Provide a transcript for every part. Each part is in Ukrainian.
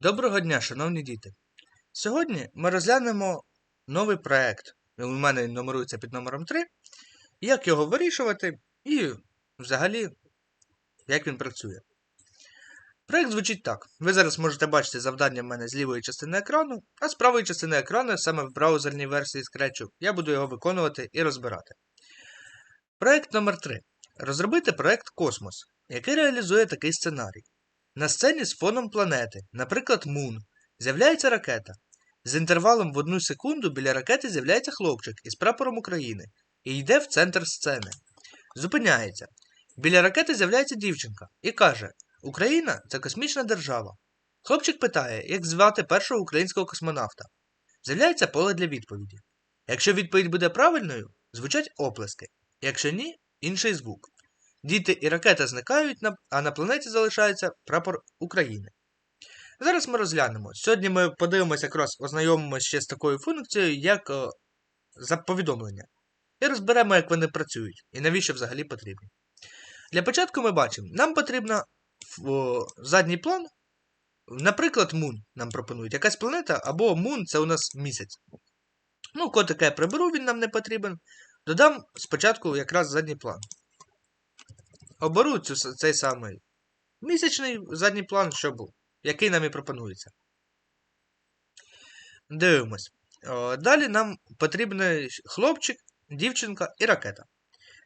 Доброго дня, шановні діти! Сьогодні ми розглянемо новий проект. У мене номерується під номером 3. Як його вирішувати і взагалі, як він працює. Проект звучить так. Ви зараз можете бачити завдання в мене з лівої частини екрану, а з правої частини екрану, саме в браузерній версії Scratch, я буду його виконувати і розбирати. Проект номер 3 Розробити проект Космос, який реалізує такий сценарій. На сцені з фоном планети, наприклад, Мун, з'являється ракета. З інтервалом в одну секунду біля ракети з'являється хлопчик із прапором України і йде в центр сцени. Зупиняється. Біля ракети з'являється дівчинка і каже: Україна це космічна держава. Хлопчик питає, як звати першого українського космонавта. З'являється поле для відповіді. Якщо відповідь буде правильною, звучать оплески, якщо ні, інший звук. Діти і ракета зникають, а на планеті залишається прапор України. Зараз ми розглянемо. Сьогодні ми подивимося, якраз ознайомимося ще з такою функцією, як о, за повідомлення. І розберемо, як вони працюють і навіщо взагалі потрібні. Для початку ми бачимо, нам потрібно о, задній план. Наприклад, Мун нам пропонують якась планета, або Мун це у нас місяць. Ну, котика я приберу, він нам не потрібен. Додам спочатку якраз задній план оберу цю, цей самий місячний задній план, що був, який нам і пропонується. Дивимось. Далі нам потрібен хлопчик, дівчинка і ракета.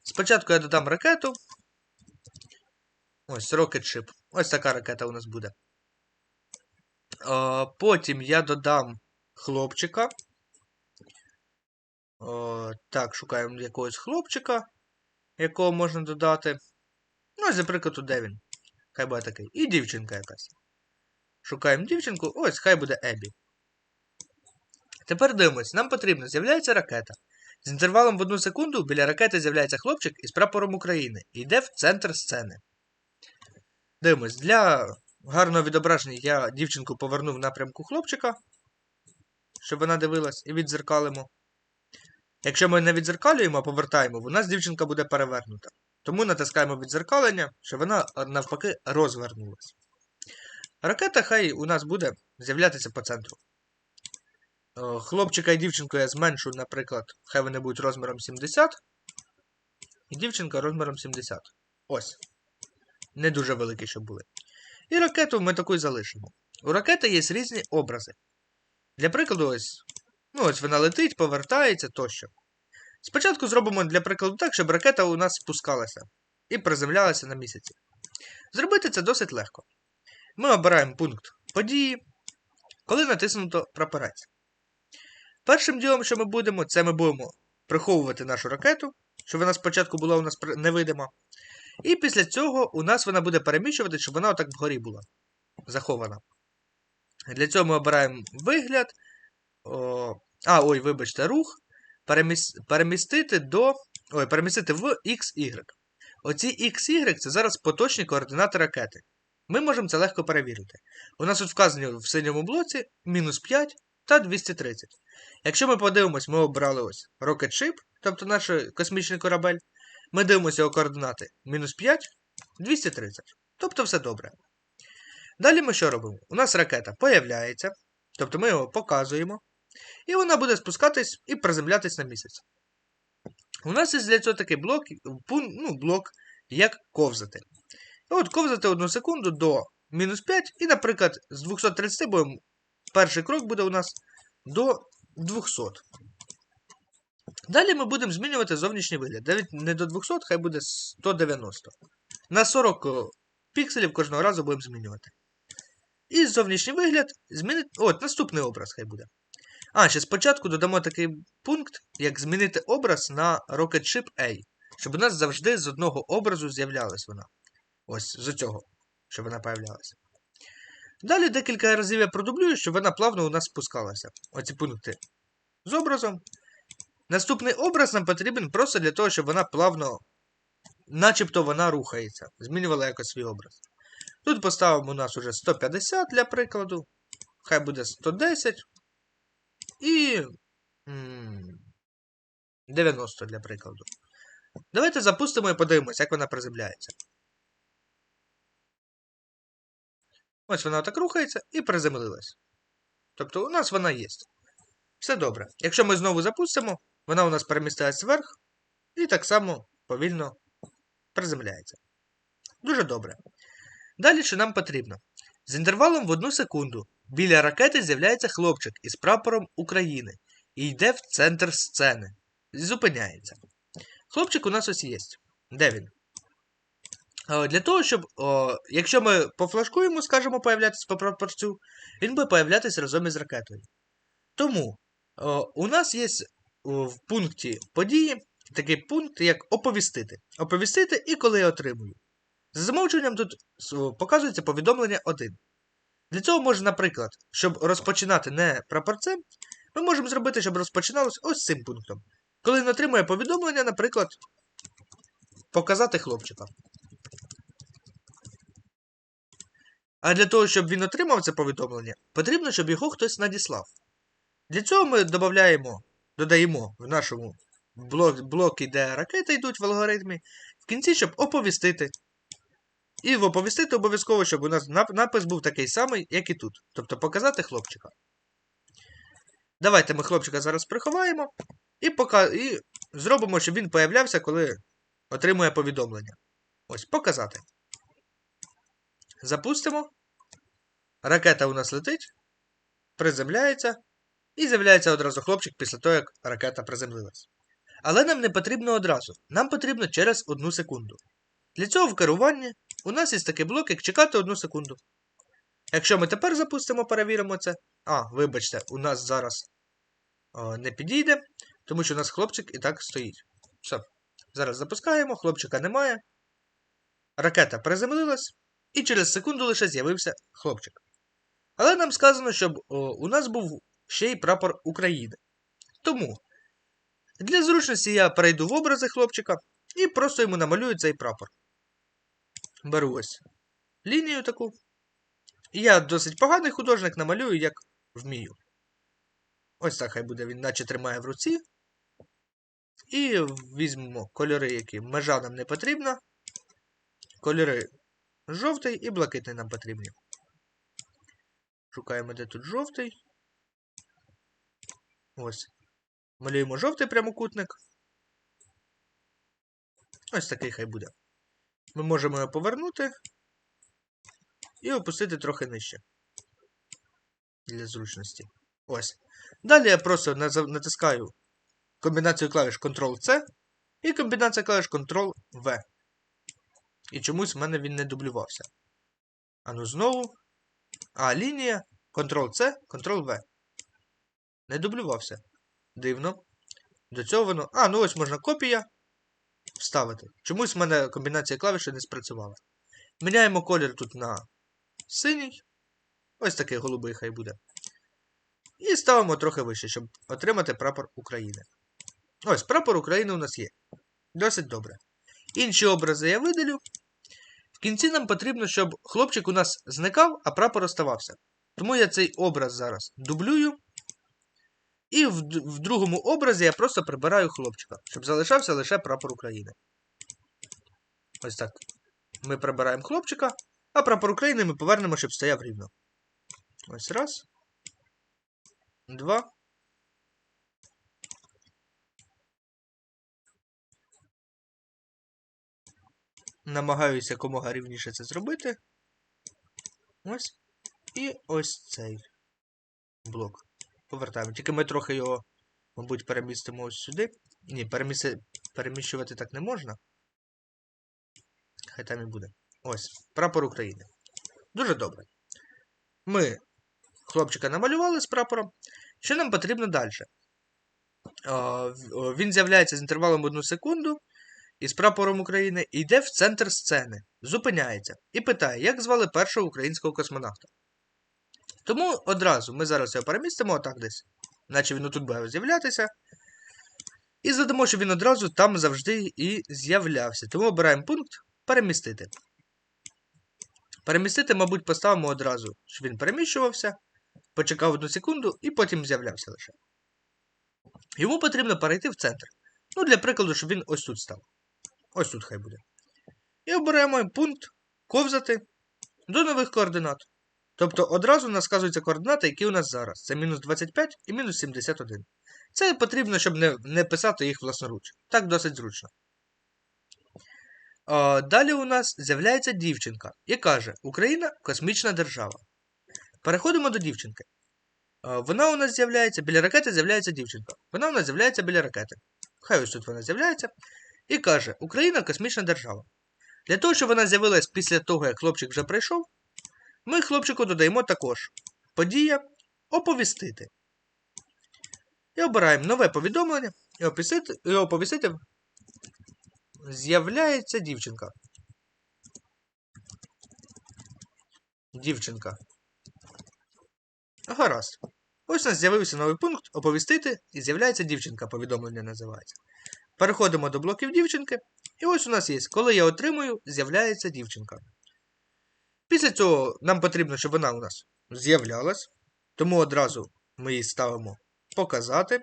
Спочатку я додам ракету. Ось Rocket Ship. Ось така ракета у нас буде. Потім я додам хлопчика. Так, шукаємо якогось хлопчика, якого можна додати. Ну, ось, наприклад, тут де він. Хай буде такий. І дівчинка якась. Шукаємо дівчинку, ось хай буде Ебі. Тепер дивимось, нам потрібно, з'являється ракета. З інтервалом в одну секунду біля ракети з'являється хлопчик із прапором України і йде в центр сцени. Дивимось, для гарного відображення я дівчинку повернув в напрямку хлопчика, щоб вона дивилась, і відзеркалимо. Якщо ми не відзеркалюємо, а повертаємо, у нас дівчинка буде перевернута. Тому натискаємо відзеркалення, щоб вона навпаки розвернулась. Ракета хай у нас буде з'являтися по центру. Хлопчика і дівчинку я зменшу, наприклад, хай вони будуть розміром 70. І дівчинка розміром 70. Ось. Не дуже великі, щоб були. І ракету ми таку залишимо. У ракети є різні образи. Для прикладу, ось. Ну, ось вона летить, повертається тощо. Спочатку зробимо для прикладу так, щоб ракета у нас спускалася і приземлялася на місяці. Зробити це досить легко. Ми обираємо пункт події, коли натиснуто прапорець. Першим ділом, що ми будемо, це ми будемо приховувати нашу ракету, щоб вона спочатку була у нас невидима. І після цього у нас вона буде переміщувати, щоб вона отак вгорі була захована. Для цього ми обираємо вигляд. О, а, ой, вибачте, рух перемістити до. Ой, перемістити в XY. Оці XY це зараз поточні координати ракети. Ми можемо це легко перевірити. У нас тут вказані в синьому блоці мінус 5 та 230. Якщо ми подивимось, ми обрали ось Rocket Ship, тобто наш космічний корабель. Ми дивимося його координати мінус 5, 230. Тобто все добре. Далі ми що робимо? У нас ракета появляється, тобто ми його показуємо. І вона буде спускатись і приземлятись на місяць. У нас є для цього такий блок, ну, блок, як ковзати. І от ковзати одну секунду до мінус 5, і, наприклад, з 230 будемо, перший крок буде у нас до 200. Далі ми будемо змінювати зовнішній вигляд. Навіть не до 200, хай буде 190. На 40 пікселів кожного разу будемо змінювати. І зовнішній вигляд змінити. От, наступний образ хай буде. А, ще спочатку додамо такий пункт, як змінити образ на Rocket Ship A. Щоб у нас завжди з одного образу з'являлась вона. Ось з цього, щоб вона появлялася. Далі декілька разів я продублюю, щоб вона плавно у нас спускалася. Оці пункти з образом. Наступний образ нам потрібен просто для того, щоб вона плавно, начебто вона рухається. Змінювала якось свій образ. Тут поставимо у нас уже 150 для прикладу. Хай буде 110. І. 90 для прикладу. Давайте запустимо і подивимося, як вона приземляється. Ось вона так рухається і приземлилась. Тобто у нас вона є. Все добре. Якщо ми знову запустимо, вона у нас перемістається вверх і так само повільно приземляється. Дуже добре. Далі що нам потрібно? З інтервалом в одну секунду біля ракети з'являється хлопчик із прапором України і йде в центр сцени. Зупиняється. Хлопчик у нас ось є. Де він? Для того, щоб, о, якщо ми по флажку йому скажемо появлятися по прапорцю, він буде появлятися разом із ракетою. Тому о, у нас є в пункті події такий пункт, як оповістити. Оповістити і коли я отримую. За замовчуванням тут показується повідомлення 1. Для цього можна, наприклад, щоб розпочинати не прапорцем, ми можемо зробити, щоб розпочиналось ось цим пунктом. Коли він отримує повідомлення, наприклад, показати хлопчика. А для того, щоб він отримав це повідомлення, потрібно, щоб його хтось надіслав. Для цього ми додаємо, додаємо в нашому блок, блокі, де ракети йдуть в алгоритмі, в кінці, щоб оповістити. І оповістити обов'язково, щоб у нас напис був такий самий, як і тут. Тобто показати хлопчика. Давайте ми хлопчика зараз приховаємо і, пока... і зробимо, щоб він появлявся, коли отримує повідомлення. Ось, показати. Запустимо. Ракета у нас летить, приземляється, і з'являється одразу хлопчик після того, як ракета приземлилась. Але нам не потрібно одразу. Нам потрібно через одну секунду. Для цього в керуванні у нас є такий блок, як чекати одну секунду. Якщо ми тепер запустимо, перевіримо це. А, вибачте, у нас зараз о, не підійде, тому що у нас хлопчик і так стоїть. Все. Зараз запускаємо, хлопчика немає. Ракета приземлилась, і через секунду лише з'явився хлопчик. Але нам сказано, щоб о, у нас був ще й прапор України. Тому для зручності я перейду в образи хлопчика і просто йому намалюю цей прапор. Беру ось лінію таку. Я досить поганий художник намалюю, як вмію. Ось так хай буде, він наче тримає в руці. І візьмемо кольори, які межа нам не потрібна. Кольори жовтий і блакитний нам потрібні. Шукаємо, де тут жовтий. Ось. Малюємо жовтий прямокутник. Ось такий хай буде. Ми можемо його повернути і опустити трохи нижче. Для зручності. Ось. Далі я просто натискаю комбінацію клавіш Ctrl-C і комбінація клавіш Ctrl-V. І чомусь в мене він не дублювався. Ану знову. А, лінія. Ctrl-C, Ctrl-V. Не дублювався. Дивно. До цього воно. А, ну ось можна копія вставити. Чомусь в мене комбінація клавіш не спрацювала. Міняємо колір тут на синій. Ось такий голубий хай буде. І ставимо трохи вище, щоб отримати прапор України. Ось, прапор України у нас є. Досить добре. Інші образи я видалю. В кінці нам потрібно, щоб хлопчик у нас зникав, а прапор оставався. Тому я цей образ зараз дублюю. І в, в другому образі я просто прибираю хлопчика, щоб залишався лише прапор України. Ось так. Ми прибираємо хлопчика, а прапор України ми повернемо, щоб стояв рівно. Ось раз. Два. Намагаюся якомога рівніше це зробити. Ось. І ось цей блок. Повертаємо. Тільки ми трохи його, мабуть, перемістимо ось сюди. Ні, перемісти... переміщувати так не можна. Хай там і буде. Ось. Прапор України. Дуже добре. Ми хлопчика намалювали з прапором. Що нам потрібно далі? Він з'являється з інтервалом 1 секунду із прапором України йде в центр сцени, зупиняється і питає, як звали першого українського космонавта. Тому одразу ми зараз його перемістимо отак десь, наче він отут буде з'являтися. І задамо, щоб він одразу там завжди і з'являвся. Тому обираємо пункт перемістити. Перемістити, мабуть, поставимо одразу, щоб він переміщувався, почекав одну секунду і потім з'являвся лише. Йому потрібно перейти в центр. Ну, для прикладу, щоб він ось тут став. Ось тут хай буде. І обираємо пункт ковзати до нових координат. Тобто одразу нас сказуються координати, які у нас зараз. Це мінус 25 і мінус 71. Це потрібно, щоб не, не писати їх власноруч. Так досить зручно. А, далі у нас з'являється дівчинка і каже: Україна космічна держава. Переходимо до дівчинки. А, вона у нас з'являється, біля ракети з'являється дівчинка. Вона у нас з'являється біля ракети. Хай ось тут вона з'являється. І каже: Україна космічна держава. Для того, щоб вона з'явилась після того, як хлопчик вже прийшов, ми хлопчику додаємо також подія оповістити. І обираємо нове повідомлення і оповістити, і оповістити з'являється дівчинка. Дівчинка. Гаразд. Ось у нас з'явився новий пункт оповістити і з'являється дівчинка, повідомлення називається. Переходимо до блоків дівчинки. І ось у нас є, коли я отримую, з'являється дівчинка. Після цього нам потрібно, щоб вона у нас з'являлась. Тому одразу ми її ставимо показати.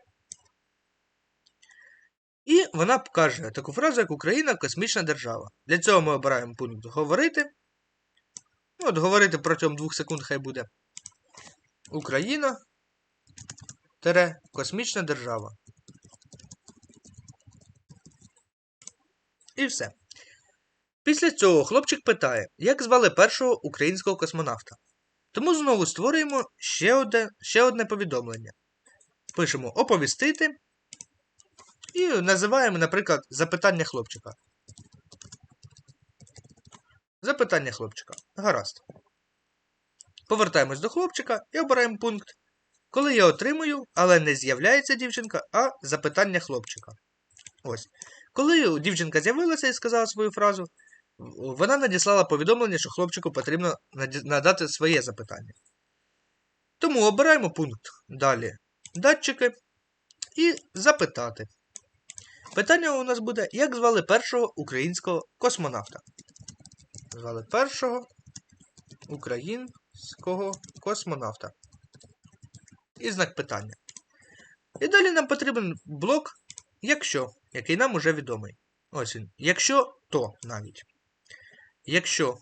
І вона каже таку фразу, як Україна космічна держава. Для цього ми обираємо пункт говорити. Ну, от говорити протягом 2 секунд хай буде. Україна тере космічна держава. І все. Після цього хлопчик питає, як звали першого українського космонавта. Тому знову створюємо ще одне, ще одне повідомлення. Пишемо оповістити і називаємо, наприклад, запитання хлопчика. Запитання хлопчика. Гаразд. Повертаємось до хлопчика і обираємо пункт. Коли я отримую, але не з'являється дівчинка, а запитання хлопчика. Ось. Коли дівчинка з'явилася і сказала свою фразу, вона надіслала повідомлення, що хлопчику потрібно надати своє запитання. Тому обираємо пункт далі датчики і запитати. Питання у нас буде, як звали першого українського космонавта? Звали першого українського космонавта. І знак питання. І далі нам потрібен блок, якщо, який нам уже відомий. Ось він. Якщо то навіть. Якщо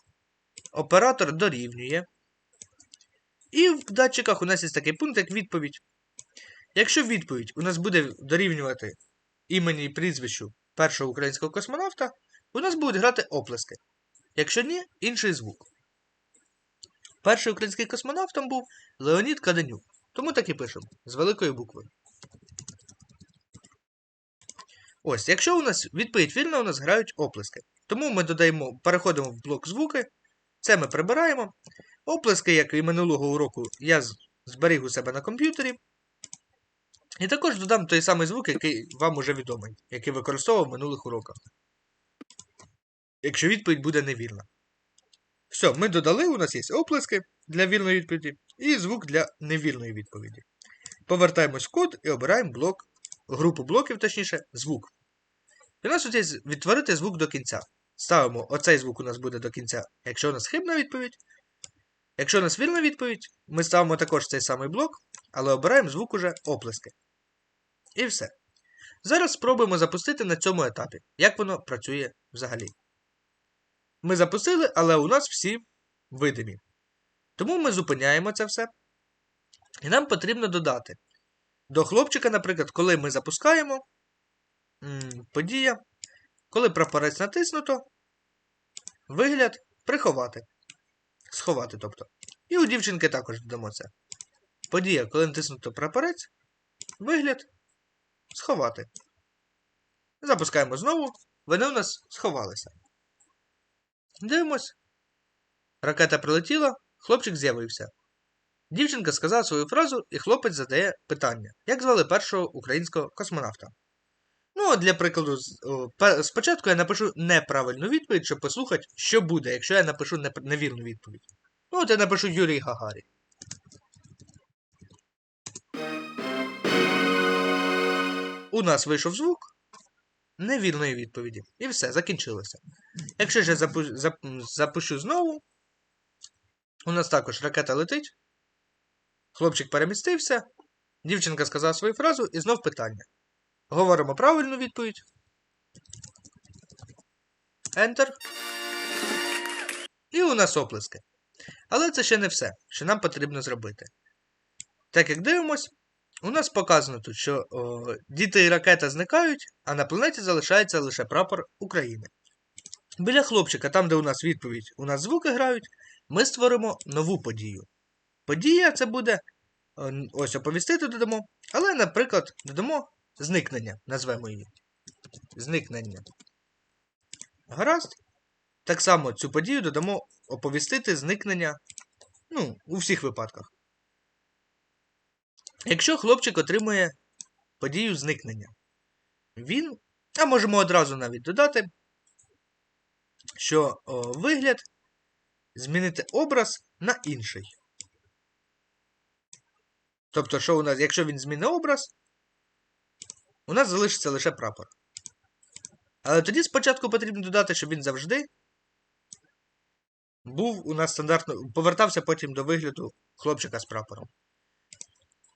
оператор дорівнює. І в датчиках у нас є такий пункт, як відповідь. Якщо відповідь у нас буде дорівнювати імені і прізвищу першого українського космонавта, у нас будуть грати оплески. Якщо ні, інший звук. Перший український космонавтом був Леонід Каденюк. Тому так і пишемо з великої букви. Ось, якщо у нас відповідь вільна, у нас грають оплески. Тому ми додаємо, переходимо в блок звуки. Це ми прибираємо. Оплески, як і минулого уроку, я зберіг у себе на комп'ютері. І також додам той самий звук, який вам уже відомий, який використовував в минулих уроках. Якщо відповідь буде невірна. Все, ми додали, у нас є оплески для вірної відповіді і звук для невірної відповіді. Повертаємось в код і обираємо блок, групу блоків, точніше, звук. І у нас тут є відтворити звук до кінця. Ставимо оцей звук у нас буде до кінця, якщо у нас хибна відповідь. Якщо у нас вірна відповідь, ми ставимо також цей самий блок, але обираємо звук уже оплески. І все. Зараз спробуємо запустити на цьому етапі, як воно працює взагалі. Ми запустили, але у нас всі видимі. Тому ми зупиняємо це все. І нам потрібно додати. До хлопчика, наприклад, коли ми запускаємо подія, коли прапорець натиснуто, вигляд приховати. Сховати, тобто. І у дівчинки також додамо це. Подія, коли натиснуто прапорець, вигляд сховати. Запускаємо знову. Вони у нас сховалися. Дивимось. Ракета прилетіла, хлопчик з'явився. Дівчинка сказала свою фразу, і хлопець задає питання, як звали першого українського космонавта. Ну, для прикладу, спочатку я напишу неправильну відповідь, щоб послухати, що буде, якщо я напишу невірну відповідь. Ну, от я напишу Юрій Гагарі. У нас вийшов звук невірної відповіді. І все, закінчилося. Якщо ж я запу... зап... запущу знову, у нас також ракета летить. Хлопчик перемістився. Дівчинка сказала свою фразу і знов питання. Говоримо правильну відповідь. Enter. І у нас оплески. Але це ще не все, що нам потрібно зробити. Так як дивимось, у нас показано тут, що о, діти і ракета зникають, а на планеті залишається лише прапор України. Біля хлопчика, там, де у нас відповідь, у нас звуки грають, ми створимо нову подію. Подія це буде ось оповістити додамо, але, наприклад, додамо зникнення, назвемо її. Зникнення. Гаразд. Так само цю подію додамо оповістити зникнення. Ну, у всіх випадках. Якщо хлопчик отримує подію зникнення, він, а можемо одразу навіть додати, що о, вигляд змінити образ на інший. Тобто, що у нас, якщо він змінить образ, у нас залишиться лише прапор. Але тоді спочатку потрібно додати, щоб він завжди був у нас стандартно, повертався потім до вигляду хлопчика з прапором.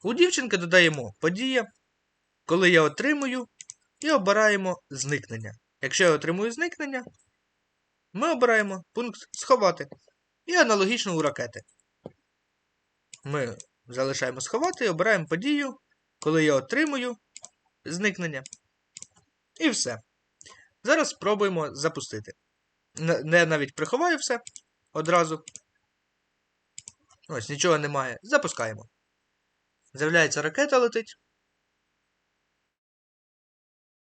У дівчинки додаємо подія, коли я отримую, і обираємо зникнення. Якщо я отримую зникнення, ми обираємо пункт сховати. І аналогічно у ракети. Ми залишаємо сховати і обираємо подію, коли я отримую зникнення. І все. Зараз спробуємо запустити. Не навіть приховаю все одразу. Ось, нічого немає. Запускаємо. З'являється ракета летить.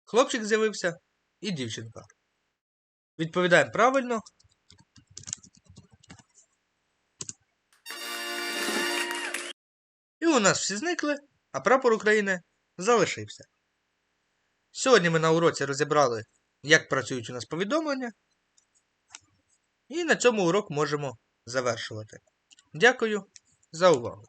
Хлопчик з'явився і дівчинка. Відповідаємо правильно. І у нас всі зникли, а прапор України залишився. Сьогодні ми на уроці розібрали, як працюють у нас повідомлення. І на цьому урок можемо завершувати. Дякую за увагу!